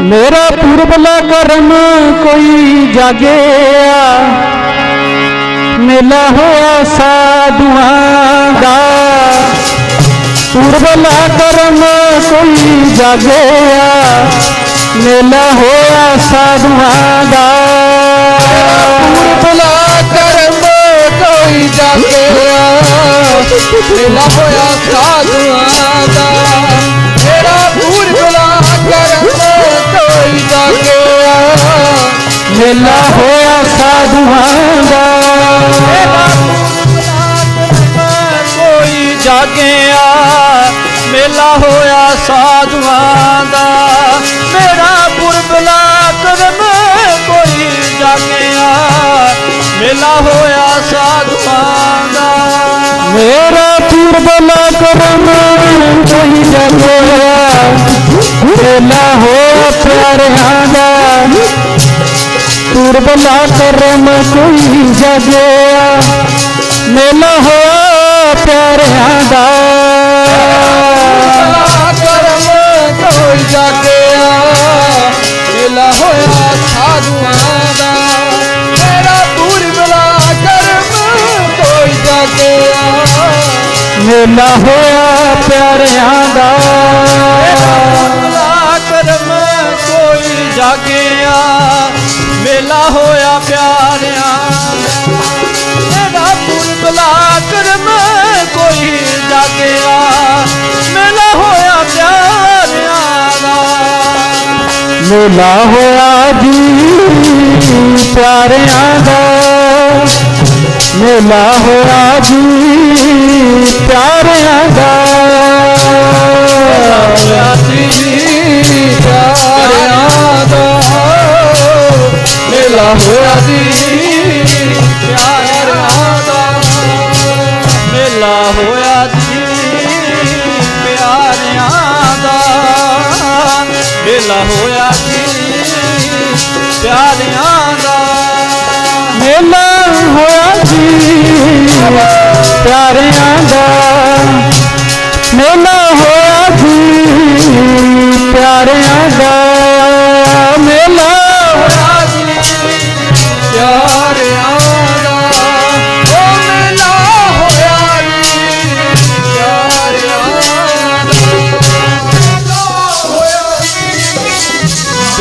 ਮੇਰਾ ਪੁਰਬਲਾ ਕਰਮ ਕੋਈ ਜਾਗਿਆ। ਮੇਲਾ ਹੋਇਆ ਸਾਧੂਆਂ ਦਾ। ਪੁਰਬਲਾ ਕਰਮ ਕੋਈ ਜਾਗਿਆ। ਮੇਲਾ ਹੋਇਆ ਸਾਧੂਆਂ ਦਾ। ਭਲਾ ਕਰਮ ਕੋਈ ਜਾਗਿਆ। ਮੇਲਾ ਹੋਇਆ ਸਾਧੂਆਂ ਕੋਈ ਜਾਗਿਆ, ਮੇਲਾ ਹੋਇਆ ਸਾਧੂਆਂ ਦਾ। ਮੇਰਾ ਪੁਰਬਲਾ ਕਰਮ, ਕੋਈ ਜਾਗਿਆ, ਮੇਲਾ ਹੋਇਆ ਸਾਧੂਆਂ ਦਾ। ਮੇਰਾ ਪੁਰਬਲਾ ਕਰਮ, ਕੋਈ ਪੁਰਬਲਾ ਕਰਮ ਕੋਈ ਜਾਗਿਆ ਮੇਲਾ ਹੋਇਆ ਪਿਆਰਿਆਂ ਦਾ। ਕਰਮ ਕੋਈ ਜਾਗਿਆ ਮੇਲਾ ਹੋਇਆ ਸਾਧੂਆਂ ਦਾ। ਮੇਰਾ ਪੁਰਬਲਾ ਕਰਮ ਕੋਈ ਜਾਗਿਆ। ਮੇਲਾ ਹੋਇਆ ਪਿਆਰਿਆਂ ਹੋਇਆ ਪਿਆਰਿਆਂ ਮੇਰਾ ਪੁਰਬਲਾ ਕਰਮ ਕੋਈ ਜਾਗਿਆ ਮੇਲਾ ਹੋਇਆ ਪਿਆਰਿਆਂ ਦਾ ਮੇਲਾ ਹੋਇਆ ਜੀ ਪਿਆਰਿਆਂ ਦਾ ਮੇਲਾ ਹੋਇਆ ਜੀ ਮੇਲਾ ਹੋਇਆ ਜੀ ਪਿਆਰਿਆਂ ਦਾ ਮੇਲਾ ਹੋਇਆ ਜੀ ਪਿਆਰਿਆਂ ਦਾ ਮੇਲਾ ਹੋਇਆ ਜੀ ਪਿਆਰਿਆਂ ਦਾ ਮੇਲਾ ਹੋਇਆ ਜੀ ਪਿਆਰਿਆਂ ਦਾ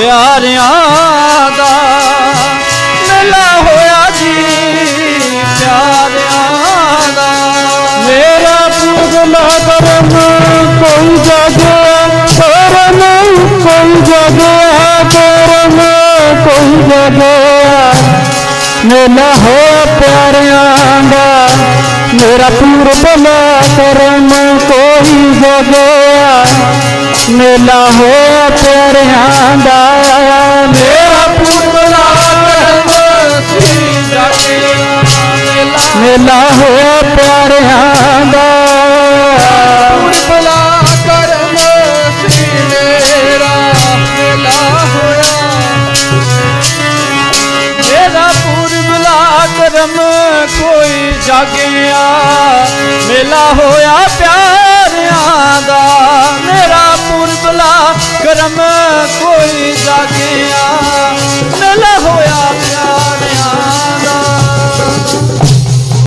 ਪਿਆਰਿਆਂ ਦਾ ਮੇਲਾ ਹੋਇਆ ਜੀ, ਪਿਆਰਿਆਂ ਦਾ। ਮੇਰਾ ਪੁਰਬਲਾ ਕਰਮ ਕੋਈ ਜਾਗਿਆ ਕਰਮ ਕੋਈ ਜਾਗਿਆ ਕਰਮ ਕੋਈ ਜਾਗਿਆ। ਮੇਲਾ ਹੋਇਆ ਪਿਆਰਿਆਂ ਦਾ, ਮੇਰਾ ਪੁਰਬਲਾ ਕਰਮ ਕੋਈ ਜਾਗਿਆ। ਮੇਲਾ ਹੋਇਆ ਪਿਆਰਿਆਂ ਦਾ। ਮੇਰਾ ਪੁਰਬਲਾ ਕਰਮ ਸੀ ਮੇਲਾ ਹੋਇਆ ਪਿਆਰਿਆਂ ਦਾ। ਪੁਰਬਲਾ ਕਰਮ ਸੀ ਮੇਰਾ ਮੇਲਾ ਹੋਇਆ। ਮੇਰਾ ਪੁਰਬਲਾ ਕਰਮ ਕੋਈ ਜਾਗਿਆ। ਮੇਲਾ ਹੋਇਆ ਪਿਆਰਿਆਂ કરમ કોઈ જાગ્યા